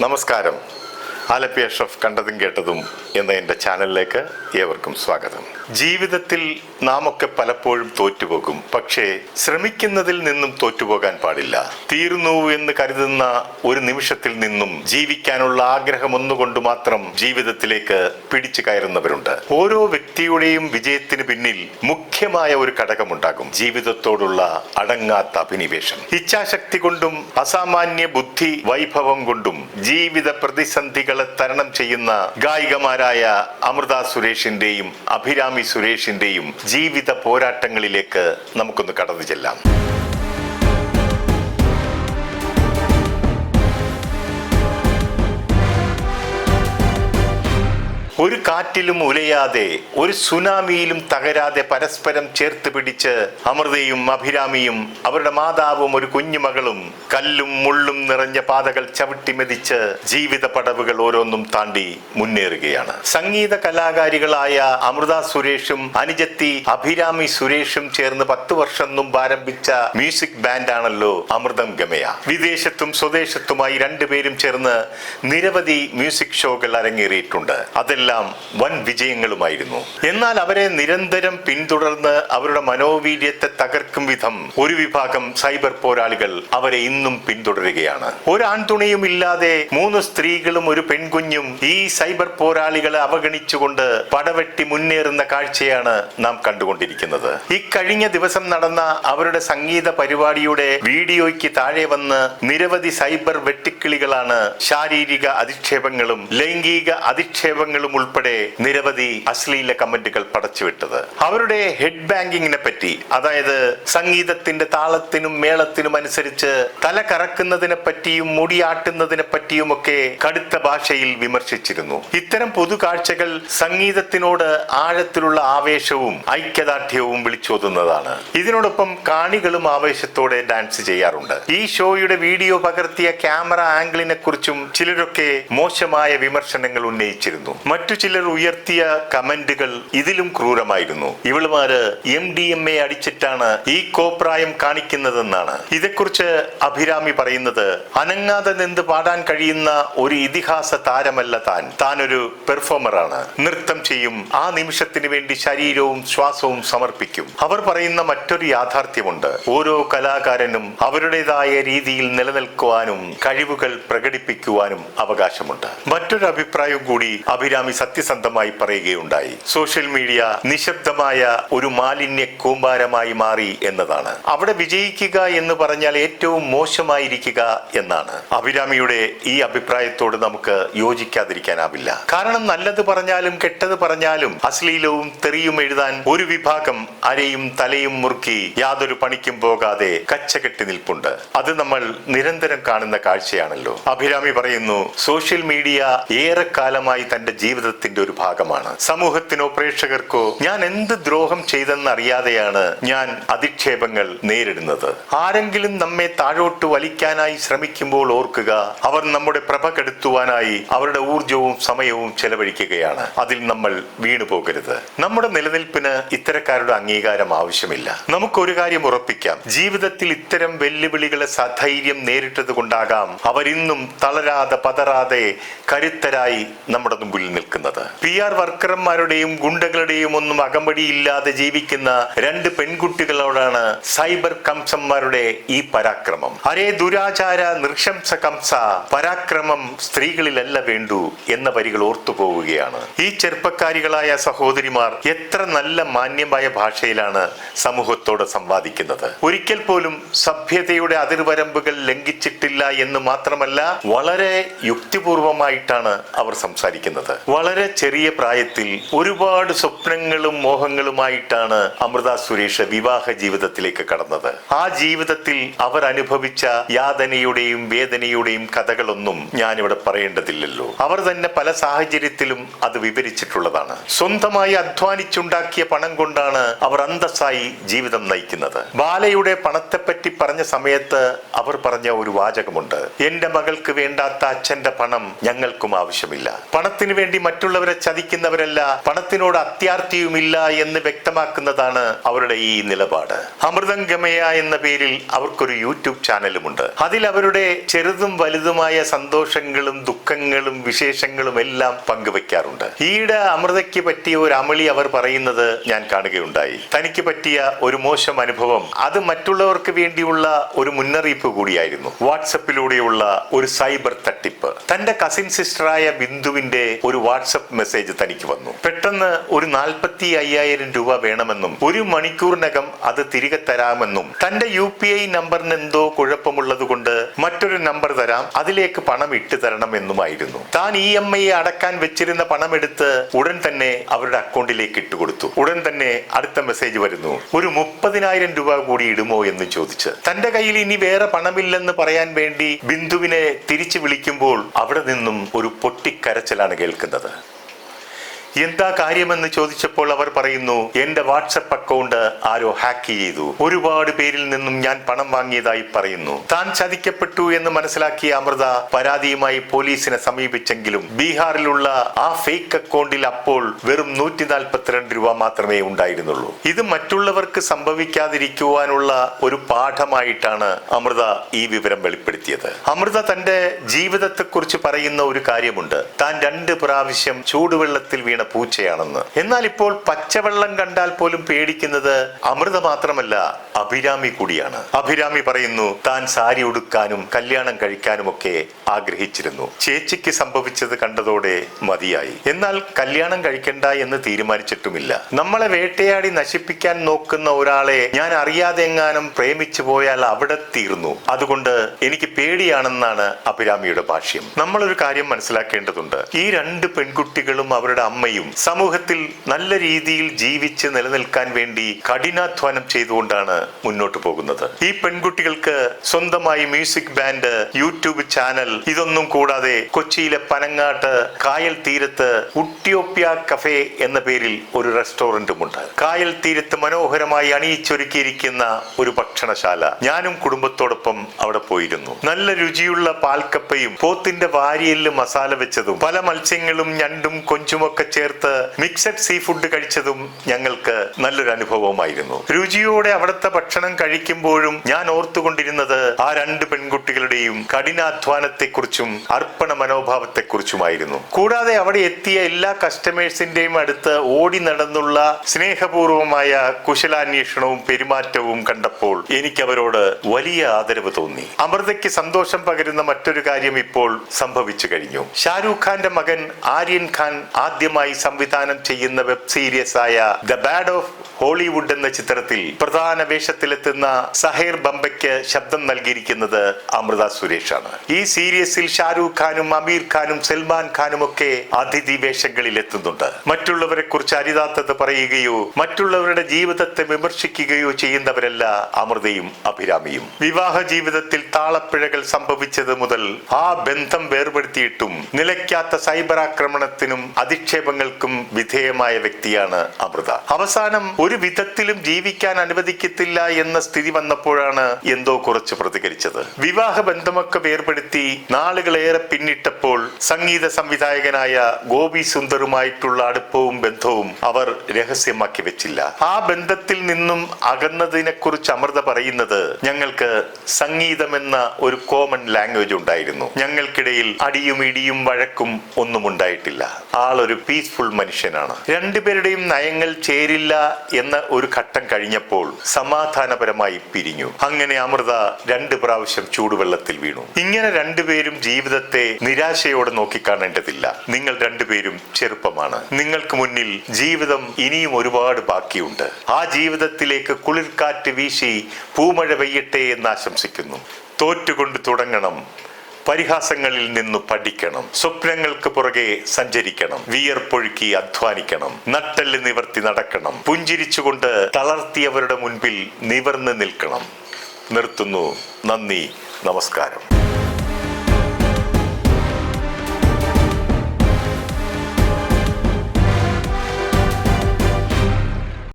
നമസ്കാരം. ആലപ്പി അഷ്റഫ് കണ്ടതും കേട്ടതും എന്ന എന്റെ ചാനലിലേക്ക് ഏവർക്കും സ്വാഗതം. ജീവിതത്തിൽ നാം ഒക്കെ പലപ്പോഴും തോറ്റുപോകും. പക്ഷേ ശ്രമിക്കുന്നതിൽ നിന്നും തോറ്റുപോകാൻ പാടില്ല. തീർന്നു എന്ന് കരുതുന്ന ഒരു നിമിഷത്തിൽ നിന്നും ജീവിക്കാനുള്ള ആഗ്രഹം ഒന്നുകൊണ്ട് മാത്രം ജീവിതത്തിലേക്ക് പിടിച്ചു കയറുന്നവരുണ്ട്. ഓരോ വ്യക്തിയുടെയും വിജയത്തിന് പിന്നിൽ മുഖ്യമായ ഒരു ഘടകമുണ്ടാകും. ജീവിതത്തോടുള്ള അടങ്ങാത്ത അഭിനിവേശം. ഇച്ഛാശക്തി കൊണ്ടും അസാമാന്യ ബുദ്ധി വൈഭവം കൊണ്ടും ജീവിത പ്രതിസന്ധികളെ തരണം ചെയ്യുന്ന ഗായികമാരായ അമൃത സുരേഷിന്റെയും അഭിരാമി സുരേഷിന്റെയും ജീവിത പോരാട്ടങ്ങളിലേക്ക് നമുക്കൊന്ന് കടന്നു ചെല്ലാം. ഒരു കാറ്റിലും ഉലയാതെ ഒരു സുനാമിയിലും തകരാതെ പരസ്പരം ചേർത്ത് പിടിച്ച് അമൃതയും അഭിരാമിയും അവരുടെ മാതാവും ഒരു കുഞ്ഞുമകളും കല്ലും മുള്ളും നിറഞ്ഞ പാതകൾ ചവിട്ടി മെതിച്ച് ജീവിത പടവുകൾ ഓരോന്നും താണ്ടി മുന്നേറുകയാണ്. സംഗീത കലാകാരികളായ അമൃത സുരേഷും അനുജത്തി അഭിരാമി സുരേഷും ചേർന്ന് പത്ത് വർഷം മുമ്പ് ആരംഭിച്ച മ്യൂസിക് ബാൻഡാണല്ലോ അമൃതം ഗമയ. വിദേശത്തും സ്വദേശത്തുമായി രണ്ടുപേരും ചേർന്ന് നിരവധി മ്യൂസിക് ഷോകൾ അരങ്ങേറിയിട്ടുണ്ട്. അതെല്ലാം വൻ വിജയങ്ങളുമായിരുന്നു. എന്നാൽ അവരെ നിരന്തരം പിന്തുടർന്ന് അവരുടെ മനോവീര്യത്തെ തകർക്കും വിധം ഒരു വിഭാഗം സൈബർ പോരാളികൾ അവരെ ഇന്നും പിന്തുടരുകയാണ്. ഒരു ആൺതുണിയും ഇല്ലാതെ മൂന്ന് സ്ത്രീകളും ഒരു പെൺകുഞ്ഞും ഈ സൈബർ പോരാളികളെ അവഗണിച്ചുകൊണ്ട് പടവെട്ടി മുന്നേറുന്ന കാഴ്ചയാണ് നാം കണ്ടുകൊണ്ടിരിക്കുന്നത്. ഇക്കഴിഞ്ഞ ദിവസം നടന്ന അവരുടെ സംഗീത പരിപാടിയുടെ വീഡിയോയ്ക്ക് താഴെ വന്ന് നിരവധി സൈബർ വെട്ടിക്കിളികളാണ് ശാരീരിക അധിക്ഷേപങ്ങളും ലൈംഗിക അധിക്ഷേപങ്ങളും ഉൾപ്പെടെ നിരവധി അശ്ലീല കമന്റുകൾ പടച്ചുവിട്ടത്. അവരുടെ ഹെഡ് ബാങ്കിങ്ങിനെ പറ്റി അതായത് സംഗീതത്തിന്റെ താളത്തിനും മേളത്തിനും അനുസരിച്ച് തല കറക്കുന്നതിനെ പറ്റിയും മുടിയാട്ടുന്നതിനെ പറ്റിയും ഒക്കെ കടുത്ത ഭാഷയിൽ വിമർശിച്ചിരുന്നു. ഇത്തരം പൊതു കാഴ്ചകൾ സംഗീതത്തിനോട് ആഴത്തിലുള്ള ആവേശവും ഐക്യദാർഢ്യവും വിളിച്ചോതുന്നതാണ്. ഇതിനോടൊപ്പം കാണികളും ആവേശത്തോടെ ഡാൻസ് ചെയ്യാറുണ്ട്. ഈ ഷോയുടെ വീഡിയോ പകർത്തിയ ക്യാമറ ആംഗിളിനെ കുറിച്ചും ചിലരൊക്കെ മോശമായ വിമർശനങ്ങൾ ഉന്നയിച്ചിരുന്നു. മറ്റു ചിലർ ഉയർത്തിയ കമന്റുകൾ ഇതിലും ക്രൂരമായിരുന്നു. ഇവളുമാര് എം ഡി എം എ അടിച്ചിട്ടാണ് ഈ കോപ്രായം കാണിക്കുന്നതെന്നാണ്. ഇതേക്കുറിച്ച് അഭിരാമി പറയുന്നത് അനങ്ങാതെ നിന്ന് പാടാൻ കഴിയുന്ന ഒരു ഇതിഹാസ താരമല്ല താൻ. താൻ ഒരു പെർഫോമറാണ് നൃത്തം ചെയ്യും. ആ നിമിഷത്തിന് വേണ്ടി ശരീരവും ശ്വാസവും സമർപ്പിക്കും. അവർ പറയുന്ന മറ്റൊരു യാഥാർത്ഥ്യമുണ്ട്. ഓരോ കലാകാരനും അവരുടേതായ രീതിയിൽ നിലനിൽക്കുവാനും കഴിവുകൾ പ്രകടിപ്പിക്കുവാനും അവകാശമുണ്ട്. മറ്റൊരു അഭിപ്രായം കൂടി അഭിരാമി സത്യസന്ധമായി പറയുകയുണ്ടായി. സോഷ്യൽ മീഡിയ നിശബ്ദമായ ഒരു മാലിന്യ കൂമ്പാരമായി മാറി എന്നതാണ്. അവിടെ വിജയിക്കുക എന്ന് പറഞ്ഞാൽ ഏറ്റവും മോശമായിരിക്കുക എന്നാണ്. അഭിരാമിയുടെ ഈ അഭിപ്രായത്തോട് നമുക്ക് യോജിക്കാതിരിക്കാനാവില്ല. കാരണം നല്ലത് പറഞ്ഞാലും കെട്ടത് പറഞ്ഞാലും അശ്ലീലവും തെറിയും എഴുതാൻ ഒരു വിഭാഗം അരയും തലയും മുറുക്കി യാതൊരു പണിക്കും പോകാതെ കച്ചകെട്ടി നിൽപ്പുണ്ട്. അത് നമ്മൾ നിരന്തരം കാണുന്ന കാഴ്ചയാണല്ലോ. അഭിരാമി പറയുന്നു സോഷ്യൽ മീഡിയ ഏറെക്കാലമായി തന്റെ ജീവിതത്തിന്റെ ഒരു ഭാഗമാണ്. സമൂഹത്തിനോ പ്രേക്ഷകർക്കോ ഞാൻ എന്ത് ദ്രോഹം ചെയ്തെന്നറിയാതെയാണ് ഞാൻ അധിക്ഷേപങ്ങൾ നേരിടുന്നത്. ആരെങ്കിലും നമ്മെ താഴോട്ട് വലിക്കാനായി ശ്രമിക്കുമ്പോൾ ഓർക്കുക അവർ നമ്മുടെ പ്രഭ കെടുത്തുവാനായി അവരുടെ ഊർജവും സമയവും ചെലവഴിക്കുകയാണ്. അതിൽ നമ്മൾ വീണു പോകരുത്. നമ്മുടെ നിലനിൽപ്പിന് ഇത്തരക്കാരുടെ അംഗീകാരം ആവശ്യമില്ല. നമുക്കൊരു കാര്യം ഉറപ്പിക്കാം. ജീവിതത്തിൽ ഇത്തരം വെല്ലുവിളികളെ സധൈര്യം നേരിട്ടത് കൊണ്ടാകാം അവരിന്നും തളരാതെ പതറാതെ കരുത്തരായി നമ്മുടെ മുമ്പിൽ നിൽക്കുന്നത്. പി ആർ വർക്കർമാരുടെയും ഗുണ്ടകളുടെയും ഒന്നും അകമ്പടിയില്ലാതെ ജീവിക്കുന്ന രണ്ട് പെൺകുട്ടികളോടാണ് സൈബർ കംസന്മാരുടെ ഈ പരാക്രമം. അരേ ദുരാചാര നൃശംസ കംസ പരാക്രമം സ്ത്രീകളിലല്ല വേണ്ടു എന്ന വരികൾ ഓർത്തു പോവുകയാണ്. ഈ ചെറുപ്പക്കാരികളായ സഹോദരിമാർ എത്ര നല്ല മാന്യമായ ഭാഷയിലാണ് സമൂഹത്തോട് സംവാദിക്കുന്നത്. ഒരിക്കൽ പോലും സഭ്യതയുടെ അതിർവരമ്പുകൾ ലംഘിച്ചിട്ടില്ല എന്ന് മാത്രമല്ല വളരെ യുക്തിപൂർവമായിട്ടാണ് അവർ സംസാരിക്കുന്നത്. വളരെ ചെറിയ പ്രായത്തിൽ ഒരുപാട് സ്വപ്നങ്ങളും മോഹങ്ങളുമായിട്ടാണ് അമൃത സുരേഷ് വിവാഹ ജീവിതത്തിലേക്ക് കടന്നത്. ആ ജീവിതത്തിൽ അവർ അനുഭവിച്ച യാതനയുടെയും വേദനയുടെയും കഥകളൊന്നും ഞാനിവിടെ പറയേണ്ടതില്ലല്ലോ. അവർ തന്നെ പല സാഹചര്യത്തിലും അത് വിവരിച്ചിട്ടുള്ളതാണ്. സ്വന്തമായി അധ്വാനിച്ചുണ്ടാക്കിയ പണം കൊണ്ടാണ് അവർ അന്തസ്സായി ജീവിതം നയിക്കുന്നത്. ബാലയുടെ പണത്തെപ്പറ്റി പറ്റി പറഞ്ഞ സമയത്ത് അവർ പറഞ്ഞ ഒരു വാചകമുണ്ട്. എന്റെ മകൾക്ക് വേണ്ടാത്ത അച്ഛന്റെ പണം ഞങ്ങൾക്കും ആവശ്യമില്ല. പണത്തിന് വേണ്ടി മറ്റുള്ളവരെ ചതിക്കുന്നവരല്ല പണത്തിനോട് അത്യാർത്ഥിയുമില്ല എന്ന് വ്യക്തമാക്കുന്നതാണ് അവരുടെ ഈ നിലപാട്. അമൃതം ഗമയ എന്ന പേരിൽ അവർക്കൊരു യൂട്യൂബ് ചാനലുമുണ്ട്. അതിൽ അവരുടെ ചെറുതും വലുതുമായ സന്തോഷങ്ങളും ദുഃഖങ്ങളും വിശേഷങ്ങളും എല്ലാം പങ്കുവെക്കാറുണ്ട് ഈയിടെ അമൃതയ്ക്ക് പറ്റിയ ഒരു അമളി അവർ പറയുന്നത് ഞാൻ കാണുകയുണ്ടായി. തനിക്ക് പറ്റിയ ഒരു മോശം അനുഭവം. അത് മറ്റുള്ളവർക്ക് വേണ്ടിയുള്ള ഒരു മുന്നറിയിപ്പ് കൂടിയായിരുന്നു. വാട്സപ്പിലൂടെയുള്ള ഒരു സൈബർ തട്ടിപ്പ്. തന്റെ കസിൻ സിസ്റ്ററായ ബിന്ദുവിന്റെ ഒരു വാട്സപ്പ് മെസ്സേജ് തനിക്ക് വന്നു. പെട്ടെന്ന് ഒരു നാൽപ്പത്തി അയ്യായിരം രൂപ വേണമെന്നും ഒരു മണിക്കൂറിനകം അത് തിരികെ തരാമെന്നും തന്റെ യു പി ഐ നമ്പറിന് എന്തോ കുഴപ്പമുള്ളത് കൊണ്ട് മറ്റൊരു നമ്പർ തരാം അതിലേക്ക് പണം ഇട്ടു തരണമെന്നുമായിരുന്നു. താൻ ഇ എം ഐ അടക്കാൻ വെച്ചിരുന്ന പണം എടുത്ത് ഉടൻ തന്നെ അവരുടെ അക്കൗണ്ടിലേക്ക് ഇട്ടുകൊടുത്തു. ഉടൻ തന്നെ അടുത്ത മെസ്സേജ് വരുന്നു. ഒരു മുപ്പതിനായിരം രൂപ കൂടി ഇടുമോ എന്ന് ചോദിച്ച്. തന്റെ കയ്യിൽ ഇനി വേറെ പണമില്ലെന്ന് പറയാൻ വേണ്ടി ബിന്ദുവിനെ തിരിച്ചു വിളിക്കുമ്പോൾ അവിടെ നിന്നും ഒരു പൊട്ടിക്കരച്ചിലാണ് കേൾക്കുന്നത്. എന്താ കാര്യമെന്ന് ചോദിച്ചപ്പോൾ അവർ പറയുന്നു എന്റെ വാട്സപ്പ് അക്കൗണ്ട് ആരോ ഹാക്ക് ചെയ്തു. ഒരുപാട് പേരിൽ നിന്നും ഞാൻ പണം വാങ്ങിയതായി പറയുന്നു. താൻ ചതിക്കപ്പെട്ടു എന്ന് മനസ്സിലാക്കിയ അമൃത പരാതിയുമായി പോലീസിനെ സമീപിച്ചെങ്കിലും ബീഹാറിലുള്ള ആ ഫേക്ക് അക്കൗണ്ടിൽ അപ്പോൾ വെറും നൂറ്റി നാൽപ്പത്തിരണ്ട് രൂപ മാത്രമേ ഉണ്ടായിരുന്നുള്ളൂ. ഇത് മറ്റുള്ളവർക്ക് സംഭവിക്കാതിരിക്കുവാനുള്ള ഒരു പാഠമായിട്ടാണ് അമൃത ഈ വിവരം വെളിപ്പെടുത്തിയത്. അമൃത തന്റെ ജീവിതത്തെക്കുറിച്ച് പറയുന്ന ഒരു കാര്യമുണ്ട്. താൻ രണ്ട് പ്രാവശ്യം ചൂടുവെള്ളത്തിൽ വീണ പൂച്ചയാണെന്ന്. എന്നാൽ ഇപ്പോൾ പച്ചവെള്ളം കണ്ടാൽ പോലും പേടിക്കുന്നത് അമൃത മാത്രമല്ല. അഭിരാമി കൂടിയാണ്. അഭിരാമി പറയുന്നു താൻ സാരി ഉടുക്കാനും കല്യാണം കഴിക്കാനും ഒക്കെ ആഗ്രഹിച്ചിരുന്നു. ചേച്ചിക്ക് സംഭവിച്ചത് കണ്ടതോടെ മതിയായി. എന്നാൽ കല്യാണം കഴിക്കണ്ട എന്ന് തീരുമാനിച്ചിട്ടുമില്ല. നമ്മളെ വേട്ടയാടി നശിപ്പിക്കാൻ നോക്കുന്ന ഒരാളെ ഞാൻ അറിയാതെ എങ്ങാനും പ്രേമിച്ചു പോയാൽ അവിടെ തീർന്നു. അതുകൊണ്ട് എനിക്ക് പേടിയാണെന്നാണ് അഭിരാമിയുടെ ഭാഷ്യം. നമ്മളൊരു കാര്യം മനസ്സിലാക്കേണ്ടതുണ്ട്. ഈ രണ്ട് പെൺകുട്ടികളും അവരുടെ അമ്മയും സമൂഹത്തിൽ നല്ല രീതിയിൽ ജീവിച്ച് നിലനിൽക്കാൻ വേണ്ടി കഠിനാധ്വാനം ചെയ്തുകൊണ്ടാണ് മുന്നോട്ട് പോകുന്നത്. ഈ പെൺകുട്ടികൾക്ക് സ്വന്തമായി മ്യൂസിക് ബാൻഡ് യൂട്യൂബ് ചാനൽ ഇതൊന്നും കൂടാതെ കൊച്ചിയിലെ പനങ്ങാട്ട് കായൽ തീരത്ത് ഉട്ടിയോപ്യ കഫേ എന്ന പേരിൽ ഒരു റെസ്റ്റോറന്റുമുണ്ട്. കായൽ തീരത്ത് മനോഹരമായി അണിയിച്ചൊരുക്കിയിരിക്കുന്ന ഒരു ഭക്ഷണശാല. ഞാനും കുടുംബത്തോടൊപ്പം അവിടെ പോയിരുന്നു. നല്ല രുചിയുള്ള പാൽക്കപ്പയും പോത്തിന്റെ വാരിയൽ മസാല വെച്ചതും പല മത്സ്യങ്ങളും ഞണ്ടും കൊഞ്ചുമൊക്കെ ചേർത്ത് മിക്സഡ് സീ ഫുഡ് കഴിച്ചതും ഞങ്ങൾക്ക് നല്ലൊരു അനുഭവമായിരുന്നു രുചിയോടെ അവിടുത്തെ ഭക്ഷണം കഴിക്കുമ്പോഴും ഞാൻ ഓർത്തുകൊണ്ടിരുന്നത് ആ രണ്ട് പെൺകുട്ടികളുടെയും കഠിനാധ്വാനത്തെക്കുറിച്ചും അർപ്പണ മനോഭാവത്തെക്കുറിച്ചുമായിരുന്നു. കൂടാതെ അവിടെ എത്തിയ എല്ലാ കസ്റ്റമേഴ്സിന്റെയും അടുത്ത് ഓടി നടന്നുള്ള സ്നേഹപൂർവമായ കുശലാന്വേഷണവും പെരുമാറ്റവും കണ്ടപ്പോൾ എനിക്ക് അവരോട് വലിയ ആദരവ് തോന്നി. അമൃതയ്ക്ക് സന്തോഷം പകരുന്ന മറ്റൊരു കാര്യം ഇപ്പോൾ സംഭവിച്ചു കഴിഞ്ഞു. ഷാരൂഖ് ഖാന്റെ മകൻ ആര്യൻ ഖാൻ ആദ്യമായി സംവിധാനം ചെയ്യുന്ന വെബ് സീരീസ് ആയ ദ ബാഡ് ഓഫ് ഹോളിവുഡ് എന്ന ചിത്രത്തിൽ പ്രധാന വേഷത്തിലെത്തുന്ന സഹേർ ബംബയ്ക്ക് ശബ്ദം നൽകിയിരിക്കുന്നത് അമൃത സുരേഷാണ്. ഈ സീരീസിൽ ഷാരൂഖ് ഖാനും അമീർ ഖാനും സൽമാൻ ഖാനും ഒക്കെ അതിഥി വേഷങ്ങളിൽ എത്തുന്നുണ്ട് മറ്റുള്ളവരെ കുറിച്ച് അരിതാത്തത് പറയുകയോ മറ്റുള്ളവരുടെ ജീവിതത്തെ വിമർശിക്കുകയോ ചെയ്യുന്നവരല്ല അമൃതയും അഭിരാമിയും. വിവാഹ ജീവിതത്തിൽ താളപ്പിഴകൾ സംഭവിച്ചത് മുതൽ ആ ബന്ധം വേർപെടുത്തിയിട്ടും നിലയ്ക്കാത്ത സൈബർ ആക്രമണത്തിനും അധിക്ഷേപങ്ങൾക്കും വിധേയമായ വ്യക്തിയാണ് അമൃത. അവസാനം ഒരു വിധത്തിലും ജീവിക്കാൻ അനുവദിക്കത്തില്ല എന്ന സ്ഥിതി വന്നപ്പോഴാണ് എന്തോ കുറച്ച് പ്രതികരിച്ചത്. വിവാഹ ബന്ധമൊക്കെ വേർപെടുത്തി നാളുകളേറെ പിന്നിട്ടപ്പോൾ സംഗീത സംവിധായകനായ ഗോപി സുന്ദറുമായിട്ടുള്ള അടുപ്പവും ബന്ധവും അവർ രഹസ്യമാക്കി വെച്ചില്ല. ആ ബന്ധത്തിൽ നിന്നും അകന്നതിനെ കുറിച്ച് അമൃത പറയുന്നത് ഞങ്ങൾക്ക് സംഗീതമെന്ന ഒരു കോമൺ ലാംഗ്വേജ് ഉണ്ടായിരുന്നു. ഞങ്ങൾക്കിടയിൽ അടിയും ഇടിയും വഴക്കും ഒന്നും ഉണ്ടായിട്ടില്ല. ആളൊരു പീസ്ഫുൾ മനുഷ്യനാണ്. രണ്ടുപേരുടെയും നയങ്ങൾ ചേരില്ല എന്ന ഒരു ഘട്ടം കഴിഞ്ഞപ്പോൾ സമാധാനപരമായി പിരിഞ്ഞു. അങ്ങനെ അമൃത രണ്ട് പ്രാവശ്യം ചൂടുവെള്ളത്തിൽ വീണു. ഇങ്ങനെ രണ്ടുപേരും ജീവിതത്തെ നിരാശയോടെ നോക്കിക്കാണേണ്ടതില്ല. നിങ്ങൾ രണ്ടുപേരും ചെറുപ്പമാണ്. നിങ്ങൾക്ക് മുന്നിൽ ജീവിതം ഇനിയും ഒരുപാട് ബാക്കിയുണ്ട്. ആ ജീവിതത്തിലേക്ക് കുളിർക്കാറ്റ് വീശി പൂമഴ പെയ്യട്ടെ എന്ന് ആശംസിക്കുന്നു. തോറ്റുകൊണ്ട് തുടങ്ങണം. പരിഹാസങ്ങളിൽ നിന്ന് പഠിക്കണം. സ്വപ്നങ്ങൾക്ക് പുറകെ സഞ്ചരിക്കണം. വിയർപ്പൊഴുക്കി അധ്വാനിക്കണം. നട്ടെല്ല് നിവർത്തി നടക്കണം. പുഞ്ചിരിച്ചുകൊണ്ട് തളർത്തിയവരുടെ മുൻപിൽ നിവർന്ന് നിൽക്കണം. നിർത്തുന്നു. നന്ദി. നമസ്കാരം.